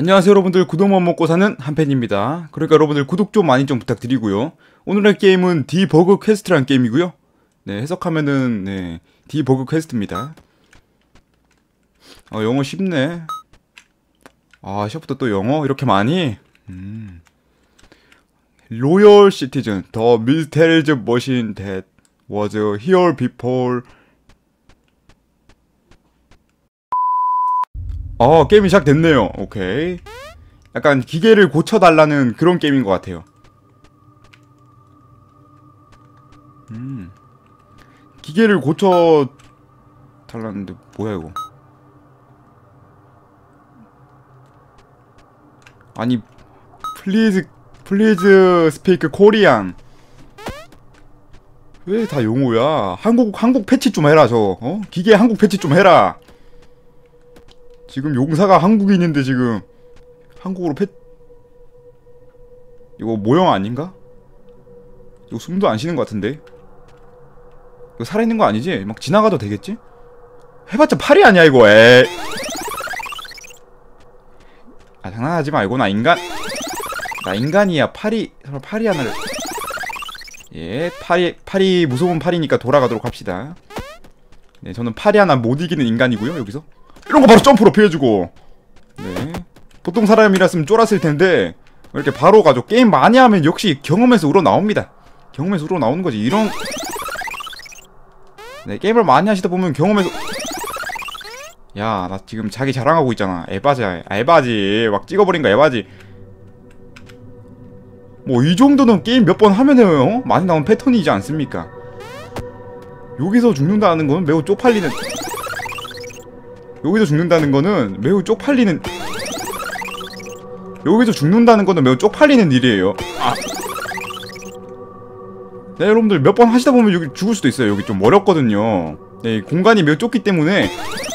안녕하세요 여러분들. 구독만 먹고 사는 한팬입니다. 그러니까 여러분들 구독 좀 많이 좀 부탁드리고요. 오늘의 게임은 디버그 퀘스트라는 게임이고요. 네 해석하면은 네 디버그 퀘스트입니다. 어 영어 쉽네. 아 시작부터 또 영어? 이렇게 많이? 음. 로열 시티즌 더 밀테리즈 머신 that was here before 어, 게임이 시작됐네요. 오케이. 약간 기계를 고쳐달라는 그런 게임인 것 같아요. 음. 기계를 고쳐 달라는데 뭐야 이거? 아니 플리즈 플리즈 스피크 코리안 왜 다 용어야? 한국 한국 패치 좀 해라 저. 어? 기계 한국 패치 좀 해라. 지금 용사가 한국인인데 지금 한국어로 패 이거 모형 아닌가? 이거 숨도 안 쉬는 것 같은데 이거 살아있는 거 아니지? 막 지나가도 되겠지? 해봤자 팔이 아니야 이거 에. 아 장난하지 말고 나 인간 나 인간이야 팔이 설마 팔이 하나를 예 팔이 팔이 무서운 팔이니까 돌아가도록 합시다 네 저는 팔이 하나 못 이기는 인간이고요 여기서 이런 거 바로 점프로 피해주고. 네. 보통 사람이랐으면 쫄았을 텐데 이렇게 바로 가죠. 게임 많이 하면 역시 경험에서 우러나옵니다. 경험에서 우러나오는 거지. 이런. 네 게임을 많이 하시다 보면 경험에서. 야 나 지금 자기 자랑하고 있잖아. 에바지 아, 에바지. 막 찍어버린 거 에바지. 뭐 이 정도는 게임 몇 번 하면은 어? 많이 나온 패턴이지 않습니까? 여기서 죽는다는 건 매우 쪽팔리는 여기서 죽는다는 거는 매우 쪽팔리는 여기서 죽는다는 거는 매우 쪽팔리는 일이에요. 아. 네 여러분들 몇 번 하시다 보면 여기 죽을 수도 있어요. 여기 좀 어렵거든요. 네 공간이 매우 좁기 때문에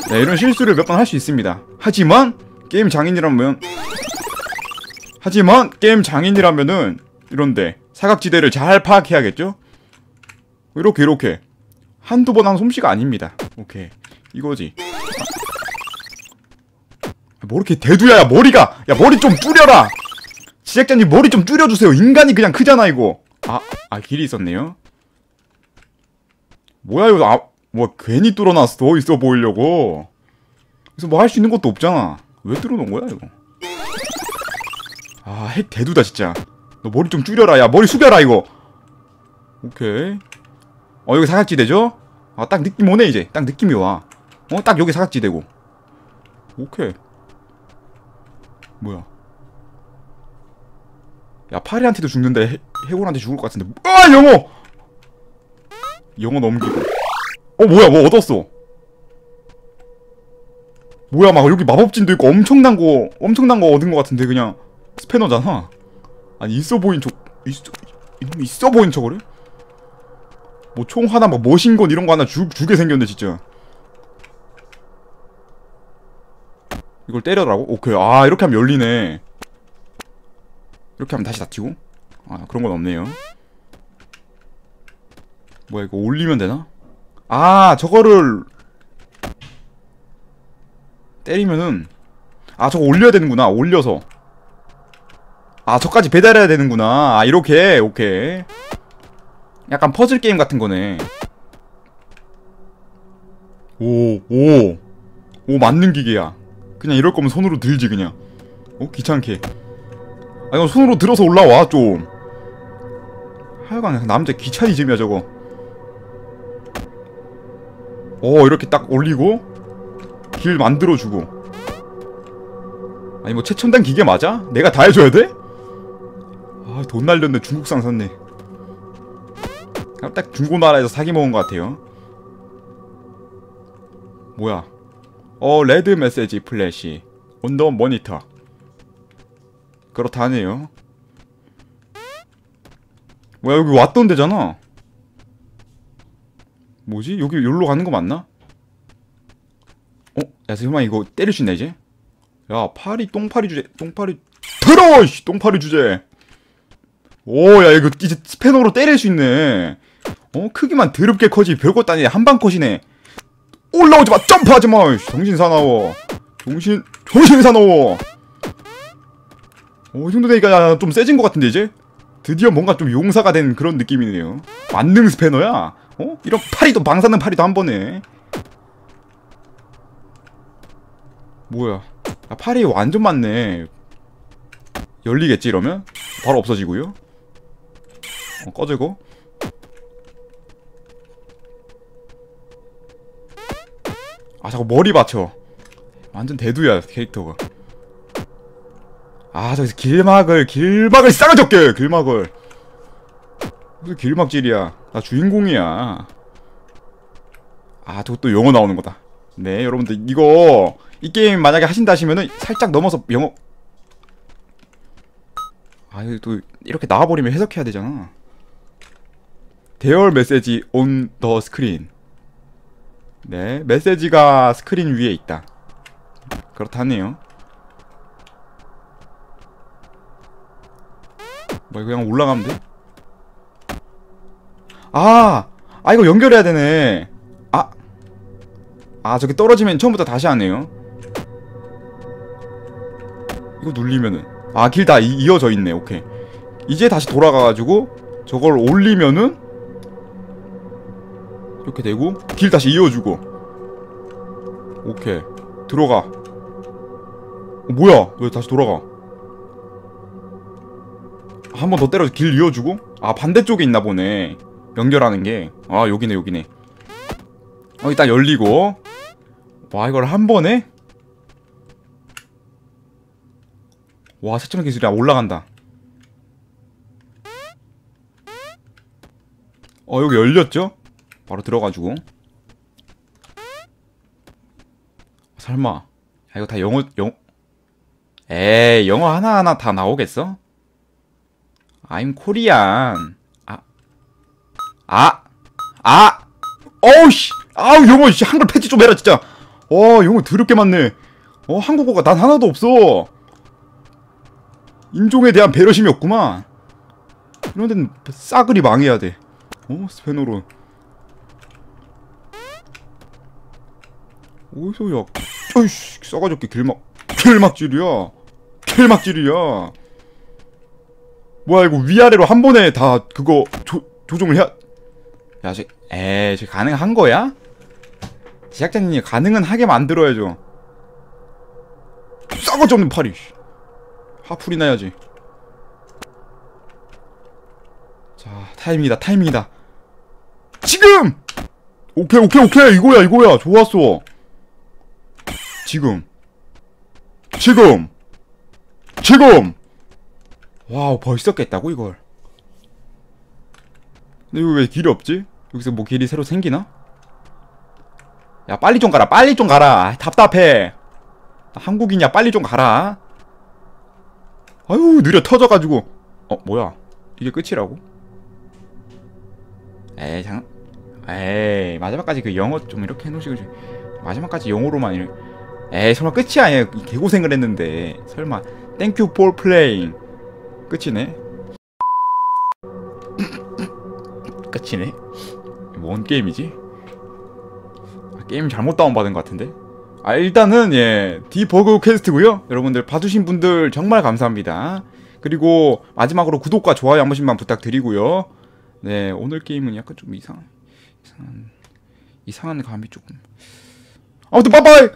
네, 이런 실수를 몇 번 할 수 있습니다. 하지만 게임 장인이라면 하지만 게임 장인이라면은 이런데 사각지대를 잘 파악해야겠죠? 이렇게 이렇게. 한두 번 한 솜씨가 아닙니다. 오케이. 이거지 뭐 이렇게 대두야 야 머리가. 야 머리 좀 줄여라. 지작자님 머리 좀 줄여주세요. 인간이 그냥 크잖아 이거. 아, 아 길이 있었네요. 뭐야 이거. 아, 뭐 괜히 뚫어놨어. 있어 보이려고. 그래서 뭐 할 수 있는 것도 없잖아. 왜 뚫어놓은 거야 이거? 아 핵 대두다 진짜. 너 머리 좀 줄여라. 야 머리 숙여라 이거. 오케이. 어 여기 사각지대죠? 아 딱 느낌 오네 이제. 딱 느낌이 와어 딱 여기 사각지대고. 오케이 뭐야? 야 파리한테도 죽는데 해, 해골한테 죽을 것 같은데. 아 영어! 영어 넘기고 어 뭐야 뭐 얻었어? 뭐야 막 여기 마법진도 있고 엄청난 거 엄청난 거 얻은 것 같은데 그냥. 스패너잖아. 아니 있어 보인 저 있어 있어 보인 척을 해? 뭐 총 하나 막 머신건 이런 거 하나 주, 주게 생겼네 진짜 이걸 때려라고? 오케이. 아 이렇게 하면 열리네. 이렇게 하면 다시 닫히고? 아 그런 건 없네요. 뭐야 이거 올리면 되나? 아 저거를 때리면은 아 저거 올려야 되는구나. 올려서. 아 저까지 배달해야 되는구나. 아 이렇게. 오케이. 약간 퍼즐 게임 같은 거네. 오오오. 오, 맞는 기계야 그냥 이럴 거면 손으로 들지 그냥. 어? 귀찮게. 아 이거 손으로 들어서 올라와 좀. 하여간 남자 귀차니즘이야 저거. 어 이렇게 딱 올리고 길 만들어주고. 아니 뭐 최첨단 기계 맞아? 내가 다 해줘야 돼? 아 돈 날렸네 중국산 샀네. 딱 중고나라에서 사기 먹은 것 같아요. 뭐야 어 레드 메시지 플래시 온더 모니터 그렇다네요 뭐야 여기 왔던 데잖아 뭐지? 여기 여기로 가는 거 맞나? 어? 야 설마 이거 때릴 수 있나 이제? 야 파리 똥파리 주제 똥파리 들어! 씨 똥파리 주제 오야 이거 이제 스패너로 때릴 수 있네 어? 크기만 더럽게 커지 별것도 아니네 한방 컷이네 올라오지 마. 점프하지 마. 정신 사나워. 정신 정신 사나워. 오, 이 정도 되니까 좀 세진 것 같은데 이제? 드디어 뭔가 좀 용사가 된 그런 느낌이네요. 만능 스패너야? 어? 이런 파리도 방사능 파리도 한 번에. 뭐야? 아, 팔이 완전 많네. 열리겠지 이러면? 바로 없어지고요. 어, 꺼지고 아 자꾸 머리 받쳐. 완전 대두야 캐릭터가. 아 저기서 길막을 길막을 싸가졌게 길막을. 무슨 길막질이야. 나 주인공이야. 아 저것도 영어 나오는 거다. 네 여러분들 이거 이 게임 만약에 하신다 하시면은 살짝 넘어서 영어. 아 이거 또 이렇게 나와버리면 해석해야 되잖아. 대열 메시지 on the screen 네 메시지가 스크린 위에 있다. 그렇다네요. 뭐 그냥 올라가면 돼? 아! 아 이거 연결해야 되네. 아! 아 저기 떨어지면 처음부터 다시 하네요? 이거 눌리면은. 아 길 다 이어져 있네. 오케이. 이제 다시 돌아가가지고 저걸 올리면은 이렇게 되고 길 다시 이어주고. 오케이. 들어가. 어, 뭐야? 왜 다시 돌아가? 한 번 더 때려서 길 이어주고? 아 반대쪽에 있나 보네. 연결하는 게아 여기네 여기네. 어 일단 열리고. 와 이걸 한 번에? 와 세점의 기술이 올라간다. 어 여기 열렸죠? 바로 들어가지고 설마 야 이거 다 영어 영 에이 영어 하나하나 다 나오겠어? I'm Korean 아 아! 아! 어우씨! 아우 영어 씨 한글 패치 좀 해라 진짜 어 영어 더럽게 많네 어 한국어가 난 하나도 없어 인종에 대한 배려심이 없구만 이런 데는 싸그리 망해야 돼 어? 스페너로 어디서 야 어이씨 싸가지없게 길막 길막질이야 길막질이야 뭐야 이거 위아래로 한 번에 다 그거 조, 조종을 해야 야, 저, 에이, 저 가능한 거야? 제작자님이 가능은 하게 만들어야죠. 싸가지 없는 팔이. 하풀이 나야지. 자, 타이밍이다, 타이밍이다. 지금! 오케이, 오케이, 오케이. 이거야, 이거야. 좋았어. 지금. 지금! 지금! 와우, 벌써 깼다고, 이걸. 근데 이거 왜 길이 없지? 여기서 뭐 길이 새로 생기나? 야 빨리 좀 가라 빨리 좀 가라 아, 답답해 한국인이야 빨리 좀 가라 아유 느려 터져가지고 어 뭐야 이게 끝이라고? 에이 장 에이 마지막까지 그 영어 좀 이렇게 해놓으시고 마지막까지 영어로만 이렇게 에이 설마 끝이 아니야. 개고생을 했는데. 설마. 땡큐 for playing. 끝이네. 끝이네? 뭔 게임이지? 아, 게임 잘못 다운받은 것 같은데? 아 일단은 예. 디버그 퀘스트고요. 여러분들 봐주신 분들 정말 감사합니다. 그리고 마지막으로 구독과 좋아요 한 번씩만 부탁드리고요. 네 오늘 게임은 약간 좀 이상 이상한 이상한 감이 조금. 아무튼 빠빠이